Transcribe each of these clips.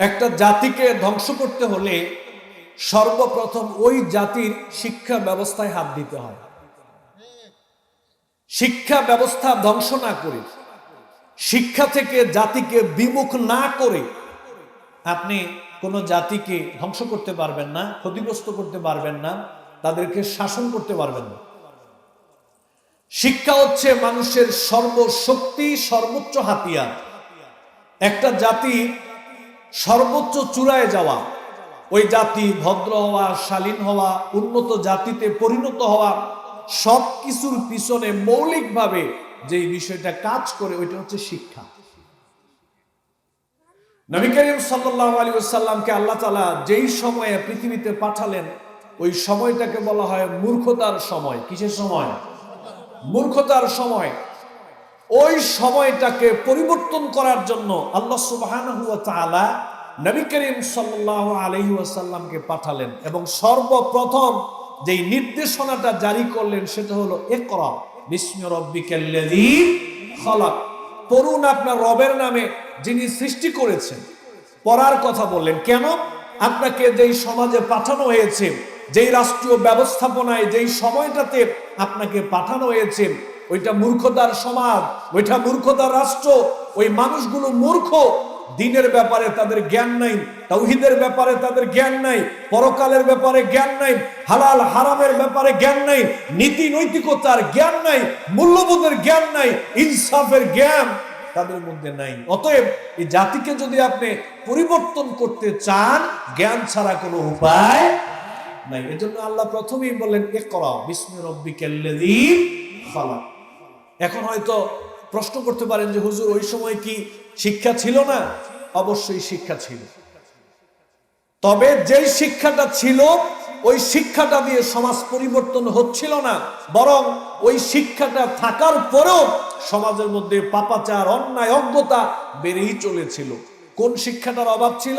একটা জাতিকে ধ্বংস করতে হলে সর্বপ্রথম ওই জাতির শিক্ষা ব্যবস্থায় হাত দিতে হয়। শিক্ষা ব্যবস্থা ধ্বংস না করে, শিক্ষা থেকে জাতিকে বিমুখ না করে আপনি কোনো জাতিকে ধ্বংস করতে পারবেন না, ক্ষতিগ্রস্ত করতে পারবেন না, তাদেরকে শাসন করতে পারবেন না। শিক্ষা হচ্ছে মানুষের সর্বশক্তি, সর্বোচ্চ হাতিয়ার। একটা জাতি সর্বোচ্চ চূড়ায় যাওয়া, ওই জাতি ভদ্র হওয়া, শালীন হওয়া, উন্নত জাতিতে পরিণত হওয়া সব কিছুর পিছনে মৌলিকভাবে যে বিষয়টা কাজ করে, ওইটা হচ্ছে শিক্ষা। নবী করিম সাল্লাহ সাল্লামকে আল্লাহ তালা যেই সময়ে পৃথিবীতে পাঠালেন, ওই সময়টাকে বলা হয় মূর্খতার সময়। কিসের সময়? মূর্খতার সময়। ওই সময়টাকে পরিবর্তন করার জন্য আল্লাহ সুবহানাহু ওয়া তাআলা নবী করিম সাল্লাল্লাহু আলাইহি ওয়াসাল্লামকে পাঠালেন এবং সর্বপ্রথম যেই নির্দেশনাটা জারি করলেন সেটা হলো ইকরা, বিস্মি রাব্বিকাল্লাযী খালাক। পড়ুন আপনার রবের নামে যিনি সৃষ্টি করেছেন। পড়ার কথা বললেন, কেন? আপনাকে যেই সমাজে পাঠানো হয়েছে, যেই রাষ্ট্রীয় ব্যবস্থাপনায় যেই সময়টাতে আপনাকে পাঠানো হয়েছে ওইটা মূর্খতার সমাজ, ওইটা মূর্খতার রাষ্ট্র, ওই মানুষগুলো মূর্খ। দিনের ব্যাপারে তাদের জ্ঞান নাই তৌহিদের ব্যাপারে তাদের জ্ঞান নাই, পরকালের ব্যাপারে জ্ঞান নাই, হালাল হারামের ব্যাপারে জ্ঞান নাই, নীতি নৈতিকতার জ্ঞান নাই, মূল্যবোধের জ্ঞান নাই, ইনসাফের জ্ঞান তাদের মধ্যে নাই। অতএব এই জাতিকে যদি আপনি পরিবর্তন করতে চান, জ্ঞান ছাড়া কোনো উপায় নাই। এজন্য আল্লাহ প্রথমেই বললেন এ করা বিস্মি রব্বিকাল্লাযী খালাক। এখন হয়তো প্রশ্ন করতে পারেন যে, হুজুর, ওই সময় কি শিক্ষা ছিল না? অবশ্যই শিক্ষা ছিল। তবে যেই শিক্ষাটা ছিল, ওই শিক্ষাটা দিয়ে সমাজ পরিবর্তন হচ্ছিল না। বরং ওই শিক্ষাটা থাকার পরেও সমাজের মধ্যে পাপাচার, অন্যায়, অজ্ঞতা বেড়েই চলেছিল। কোন শিক্ষাটার অভাব ছিল?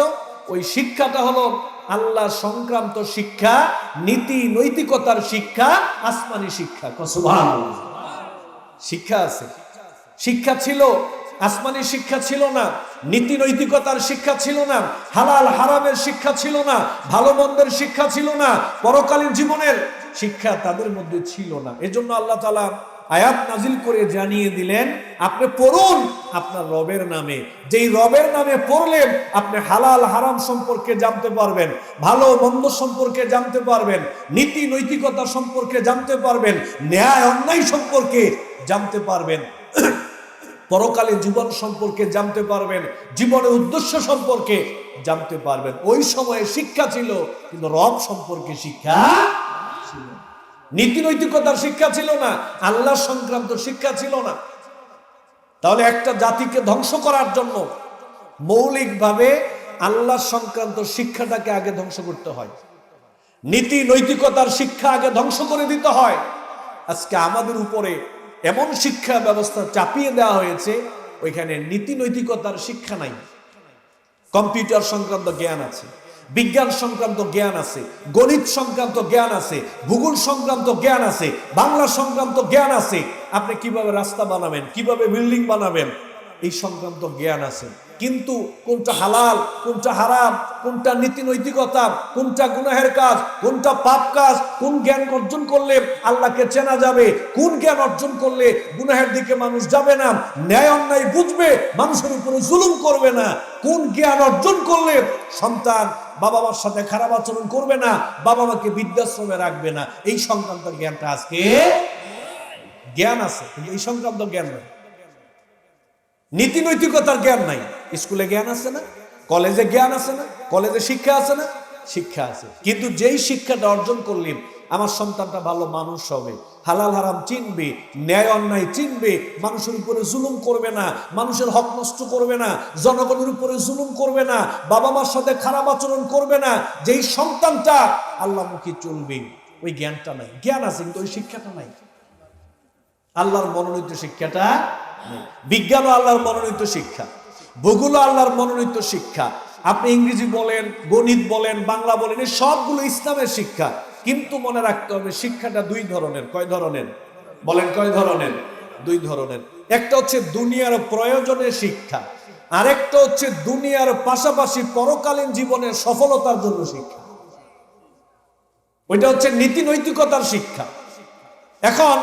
ওই শিক্ষাটা হলো আল্লাহ সংক্রান্ত শিক্ষা, নীতি, নৈতিকতার শিক্ষা, আসমানি শিক্ষা। সুবহানাল্লাহ। শিক্ষা আছে। শিক্ষা ছিল, আসমানি শিক্ষা ছিল না, নীতি নৈতিকতার শিক্ষা ছিল না, হালাল হারামের শিক্ষা ছিল না, ভালো মন্দের শিক্ষা ছিল না, পরকালীন জীবনের শিক্ষা তাদের মধ্যে ছিল না। এজন্য আল্লাহ তালা আয়াত নাজিল করে জানিয়ে দিলেন, আপনি পড়ুন আপনার রবের নামে। যেই রবের নামে পড়লেন, আপনি হালাল হারাম সম্পর্কে জানতে পারবেন, ভালো মন্দ সম্পর্কে জানতে পারবেন, নীতি নৈতিকতা সম্পর্কে জানতে পারবেন, ন্যায় অন্যায় সম্পর্কে জানতে পারবেন। পরকালে জীবন সম্পর্কে জানতে পারবেন, জীবনের উদ্দেশ্য সম্পর্কে জানতে পারবেন। ওই সময়ে শিক্ষা ছিল, কিন্তু রব সম্পর্কে শিক্ষা ছিল নীতি নৈতিকতার শিক্ষা ছিল না, আল্লাহ সংক্রান্ত শিক্ষা ছিল না। তাহলে একটা জাতিকে ধ্বংস করার জন্য মৌলিকভাবে আল্লাহ সংক্রান্ত শিক্ষাটাকে আগে ধ্বংস করতে হয়। নীতি নৈতিকতার শিক্ষা আগে ধ্বংস করে দিতে হয়। আজকে আমাদের উপরে এমন শিক্ষা ব্যবস্থা চাপিয়ে দেওয়া হয়েছে, ওইখানে নীতি নৈতিকতার শিক্ষা নাই। কম্পিউটার সংক্রান্ত জ্ঞান আছে, বিজ্ঞান সংক্রান্ত জ্ঞান আছে, গণিত সংক্রান্ত জ্ঞান আছে, ভূগোল সংক্রান্ত জ্ঞান আছে, বাংলা সংক্রান্ত জ্ঞান আছে। আপনি কীভাবে রাস্তা বানাবেন, কীভাবে বিল্ডিং বানাবেন, এই সংক্রান্ত জ্ঞান আছে। কিন্তু কোনটা হালাল, কোনটা হারাম, কোনটা নীতি নৈতিকতা, কোনটা গুনাহের কাজ, কোনটা পাপ কাজ, কোন জ্ঞান অর্জন করলে আল্লাহকে চেনা যাবে, কোন জ্ঞান অর্জন করলে গুনাহের দিকে মানুষ যাবে না, ন্যায় অন্যায় বুঝবে, মানুষের উপরে জুলুম করবে না, কোন জ্ঞান অর্জন করলে সন্তান বাবা মার সাথে খারাপ আচরণ করবে না বাবা মাকে বৃদ্ধাশ্রমে রাখবে না, এই সংক্রান্ত জ্ঞানটা আজকে জ্ঞান আছে এই সংক্রান্ত জ্ঞান নেই। নীতি নৈতিকতার জ্ঞান নাই। স্কুলে জ্ঞান আছে না? কলেজে জ্ঞান আছে না? কলেজে শিক্ষা আছে না? শিক্ষা আছে। কিন্তু যেই শিক্ষাটা অর্জন করলেন, আমার সন্তানটা ভালো মানুষ হবে। হালাল হারাম চিনবে, ন্যায় অন্যায় চিনবে, মানুষের উপরে জুলুম করবে না, মানুষের হক নষ্ট করবে না, জনগণের উপরে জুলুম করবে না বাবা মার সাথে খারাপ আচরণ করবে না, যেই সন্তানটা আল্লাহমুখী চলবে, ওই জ্ঞানটা নাই। জ্ঞান আছে, কিন্তু ওই শিক্ষাটা নাই। আল্লাহর মনোনীত শিক্ষাটা বিজ্ঞানও আল্লাহর মনোনীত শিক্ষা ভূগোলও আল্লাহর মনোনীত শিক্ষা, আপনি ইংরেজি বলেন, গণিত বলেন, বাংলা বলেন, এই সবগুলো ইসলামের শিক্ষা। কিন্তু মনে রাখতে হবে, শিক্ষাটা দুই ধরনের। কয় ধরনের? বলেন কয় ধরনের? দুই ধরনের। একটা হচ্ছে দুনিয়ার প্রয়োজনের শিক্ষা, আরেকটা হচ্ছে দুনিয়ার পাশাপাশি পরকালীন জীবনের সফলতার জন্য শিক্ষা। ওইটা হচ্ছে নীতি নৈতিকতার শিক্ষা। এখন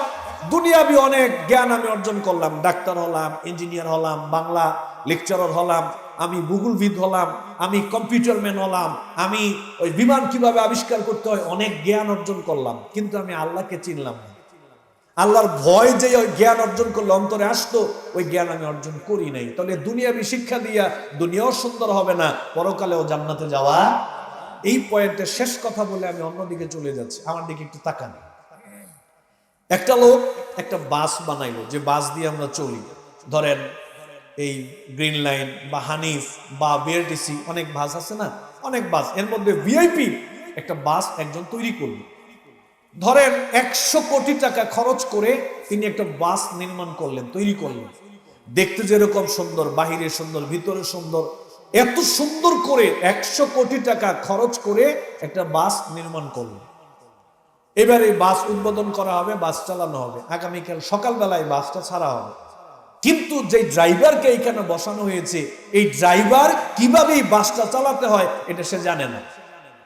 দুনিয়াবি অনেক জ্ঞান আমি অর্জন করলাম। ডাক্তার হলাম, ইঞ্জিনিয়ার হলাম, বাংলা লেকচারার হলাম, আমি গুগলভিদ হলাম, আমি কম্পিউটার ম্যান হলাম, আমি ওই বিমান কীভাবে আবিষ্কার করতে হয়, অনেক জ্ঞান অর্জন করলাম। কিন্তু আমি আল্লাহকে চিনলাম না। আল্লাহর ভয় যে ওই জ্ঞান অর্জন করলে অন্তরে আসতো, ওই জ্ঞান আমি অর্জন করি নাই। তাহলে দুনিয়াবি শিক্ষা দিয়া দুনিয়াও সুন্দর হবে না, পরকালেও জান্নাতে যাওয়া? এই পয়েন্টে শেষ কথা বলে আমি অন্যদিকে চলে যাচ্ছি। আমার দিকে একটু তাকান। একটা লোক একটা বাস বানাইলো, যে বাস দিয়ে আমরা চলি। ধরেন এই গ্রিন লাইন বা হানিফ বা বিআরটিসি অনেক বাস আছে না? অনেক বাস। এর মধ্যে ভিআইপি একটা বাস একজন তৈরি করল। ধরেন একশো কোটি টাকা খরচ করে তিনি একটা বাস নির্মাণ করলেন, তৈরি করলেন। দেখতে যেরকম সুন্দর, বাহিরে সুন্দর, ভিতরে সুন্দর, এত সুন্দর করে একশো কোটি টাকা খরচ করে একটা বাস নির্মাণ করলেন। এবার বাস উদ্বোধন করা হবে, বাস চালানো হবে। আগামীকাল সকালবেলায় বাসটা ছাড়া হবে। কিন্তু যে ড্রাইভারকে এখানে বসানো হয়েছে, এই ড্রাইভার কীভাবে বাসটা চালাতে হয়, এটা সে জানে না।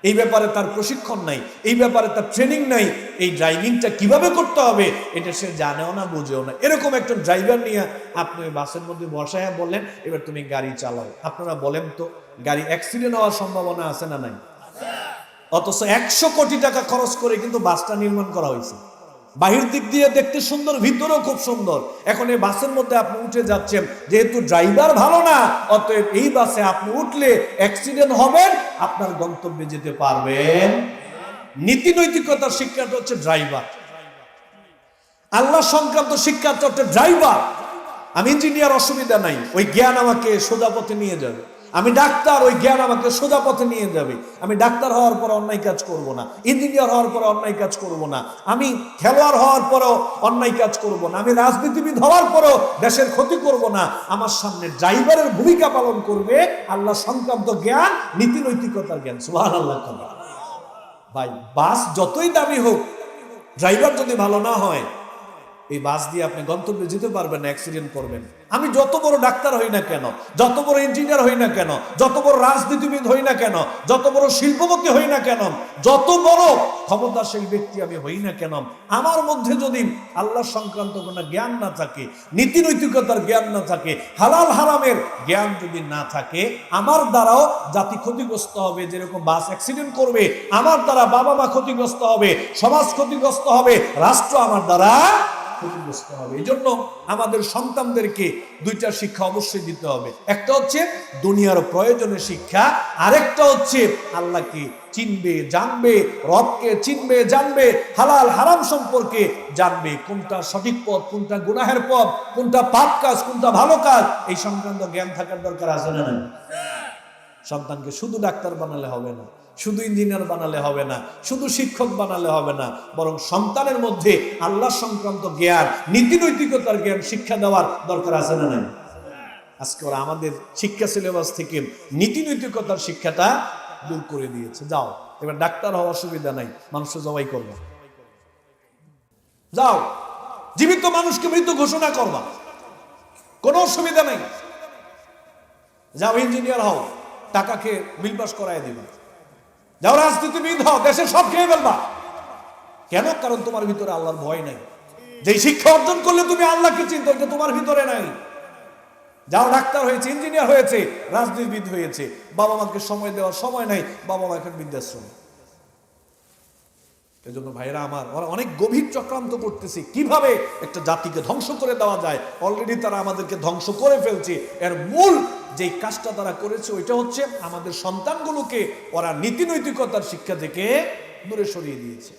এই ব্যাপারে তার প্রশিক্ষণ নাই, এই ব্যাপারে তার ট্রেনিং নাই, এই ড্রাইভিংটা কীভাবে করতে হবে, এটা সে জানেও না, বুঝেও না। এরকম একটা ড্রাইভার নিয়ে আপনি ওই বাসের মধ্যে বসায় বললেন, এবার তুমি গাড়ি চালাও। আপনারা বলেন তো, গাড়ি অ্যাক্সিডেন্ট হওয়ার সম্ভাবনা আছে না নাই? অথচ একশো কোটি টাকা খরচ করে কিন্তু বাসটা নির্মাণ করা হয়েছে। বাহির দিক দিয়ে দেখতে সুন্দর, ভিতরেও খুব সুন্দর। এখন এই বাসের মধ্যে আপনি উঠে যাচ্ছেন, যেহেতু ড্রাইভার ভালো না, অতএব এই বাসে আপনি উঠলে অ্যাক্সিডেন্ট হবেন আপনার গন্তব্যে যেতে পারবেন। নীতি নৈতিকতার শিক্ষাটা হচ্ছে ড্রাইভার। আল্লাহ সংক্রান্ত শিক্ষাটা হচ্ছে ড্রাইভার। আমি ইঞ্জিনিয়ার, অসুবিধা নাই। ওই জ্ঞান আমাকে সোজা পথে নিয়ে যাবে। আমি ডাক্তার, ওই জ্ঞান আমাকে সোজা পথে নিয়ে যাবে। আমি ডাক্তার হওয়ার পর অন্যায় কাজ করব না। ইঞ্জিনিয়ার হওয়ার পরে অন্যায় কাজ করব না। আমি খেলোয়াড় হওয়ার পরেও অন্যায় কাজ করব না। আমি রাজনীতিবিদ হওয়ার পরেও দেশের ক্ষতি করব না। আমার সামনে ড্রাইভারের ভূমিকা পালন করবে আল্লাহ সংক্রান্ত জ্ঞান, নীতি নৈতিকতার জ্ঞান। সুহান আল্লাহ ভাই, বাস যতই দামি হোক, ড্রাইভার যদি ভালো না হয় এই বাস দিয়ে আপনি গন্তব্যে যেতে পারবেন না অ্যাক্সিডেন্ট করবেন। আমি যত বড় ডাক্তার হই না কেন, যত বড় ইঞ্জিনিয়ার হই না কেন, যত বড় রাজনীতিবিদ হই না কেন, যত বড় শিল্পপতি হই না কেন, যত বড় ক্ষমতাশীল ব্যক্তি আমি হই না কেন, আমার মধ্যে যদি আল্লাহ সংক্রান্ত কোনো জ্ঞান না থাকে, নীতি নৈতিকতার জ্ঞান না থাকে, হালাল হারামের জ্ঞান যদি না থাকে, আমার দ্বারাও জাতি ক্ষতিগ্রস্ত হবে, যেরকম বাস অ্যাক্সিডেন্ট করবে, আমার দ্বারা বাবা মা ক্ষতিগ্রস্ত হবে, সমাজ ক্ষতিগ্রস্ত হবে, রাষ্ট্র আমার দ্বারা ক্ষতিগ্রস্ত হবে। এই জন্য আমাদের সন্তানদেরকে দুইটা শিক্ষা অবশ্যই দিতে হবে। একটা হচ্ছে দুনিয়ার প্রয়োজনীয় শিক্ষা, আরেকটা হচ্ছে আল্লাহকে চিনবে, জানবে, রবকে চিনবে, জানবে, হালাল, হারাম সম্পর্কে জানবে, কোনটা সঠিক পথ, কোনটা গুনাহের পথ, কোনটা পাপ কাজ, কোনটা ভালো কাজ, এই সংক্রান্ত জ্ঞান থাকার দরকার আছে না সন্তানকে শুধু ডাক্তার বানালে হবে না। শুধু ইঞ্জিনিয়ার বানালে হবে না, শুধু শিক্ষক বানালে হবে না, বরং সন্তানের মধ্যে আল্লাহ সংক্রান্ত জ্ঞান নীতি নৈতিকতার জ্ঞান, শিক্ষা দেওয়ার দরকার আছে না নাই? আজকে ওরা আমাদের শিক্ষা সিলেবাস থেকে নীতি নৈতিকতার শিক্ষাটা দূর করে দিয়েছে। যাও, এবার ডাক্তার হওয়ার সুবিধা নাই, মানুষ জবাই করবে। যাও, জীবিত মানুষকে মৃত ঘোষণা করবা। কোনো অসুবিধা নেই। যাও ইঞ্জিনিয়ার হও, টাকাকে বিল পাস করাই দিবা। যাও রাজনীতিবিদ হও দেশের সব খেয়ে ফেলবা। কেন? কারণ তোমার ভিতরে আল্লাহর ভয় নাই। যে শিক্ষা অর্জন করলে তুমি আল্লাহকে চিন্তা এটা তোমার ভিতরে নাই। যাও, ডাক্তার হয়েছে ইঞ্জিনিয়ার হয়েছে, রাজনীতিবিদ হয়েছে বাবা মাকে সময় দেওয়ার সময় নাই বাবা মাকে বৃদ্ধাশ্রম। এজন্য ভাইরা আমার, ওরা অনেক গভীর চক্রান্ত করতেছে। কীভাবে একটা জাতিকে ধ্বংস করে দেওয়া যায়? অলরেডি তারা আমাদেরকে ধ্বংস করে ফেলছে। এর মূল যে কাজটা তারা করেছে, ওইটা হচ্ছে আমাদের সন্তানগুলোকে ওরা নীতি নৈতিকতার শিক্ষা থেকে দূরে সরিয়ে দিয়েছে।